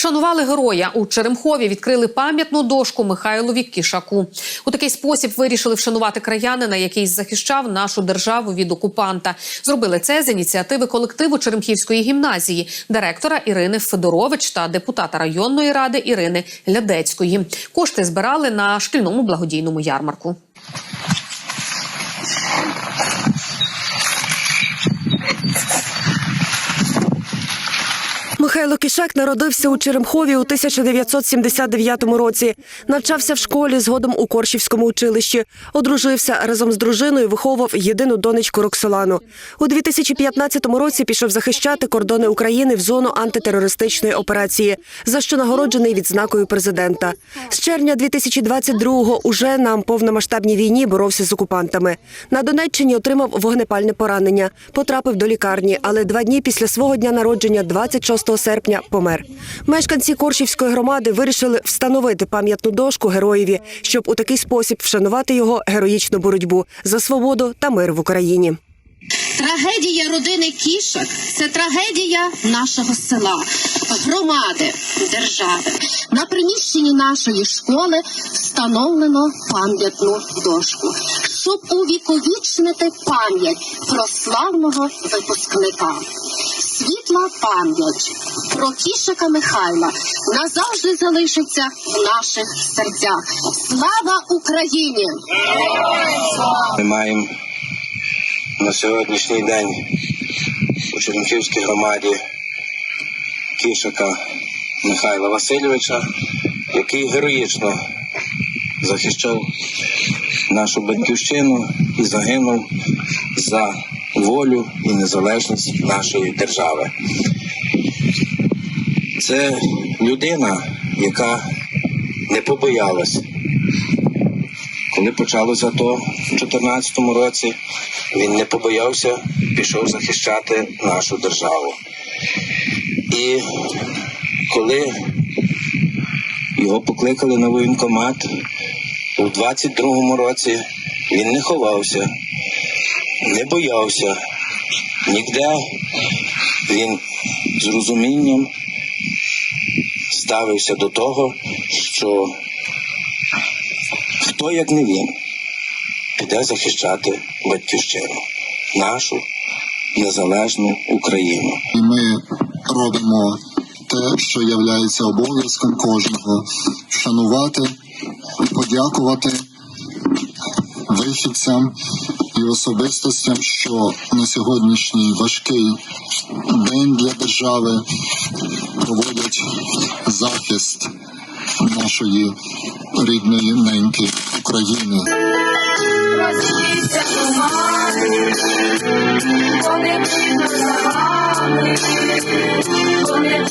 Вшанували героя у Черемхові. Відкрили пам'ятну дошку Михайлові Кішаку. У такий спосіб вирішили вшанувати краянина, який захищав нашу державу від окупанта. Зробили це з ініціативи колективу Черемхівської гімназії, директора Ірини Федорович та депутата районної ради Ірини Лядецької. Кошти збирали на шкільному благодійному ярмарку. Михайло Кішак народився у Черемхові у 1979 році. Навчався в школі, згодом у Коршівському училищі. Одружився разом з дружиною, виховував єдину донечку Роксолану. У 2015 році пішов захищати кордони України в зону антитерористичної операції, за що нагороджений відзнакою президента. З червня 2022-го уже на повномасштабній війні боровся з окупантами. На Донеччині отримав вогнепальне поранення, потрапив до лікарні, але два дні після свого дня народження, 26 серпня, помер. Мешканці Коршівської громади вирішили встановити пам'ятну дошку героєві, щоб у такий спосіб вшанувати його героїчну боротьбу за свободу та мир в Україні. Трагедія родини кішок це трагедія нашого села, громади, держави. На приміщенні нашої школи встановлено пам'ятну дошку, щоб увіковічнити пам'ять про славного випускника. Світла пам'ять про кішика Михайла назавжди залишиться в наших серцях. Слава Україні! Ми маємо на сьогоднішній день у Чернівцівській громаді кішика Михайла Васильовича, який героїчно захищав нашу батьківщину і загинув за волю і незалежність нашої держави. Це людина, яка не побоялась коли почалося то в 2014 році, він не побоявся, пішов захищати нашу державу. І коли його покликали на воєнкомат у 22-му році, він не ховався, не боявся, ніде він з розумінням ставився до того, що хто, як не він, піде захищати батьківщину, нашу незалежну Україну. І ми робимо те, що є обов'язком кожного вшанувати подякувати вихідцям і особистостям, що на сьогоднішній важкий день для держави проводять захист нашої рідної неньки України. Вони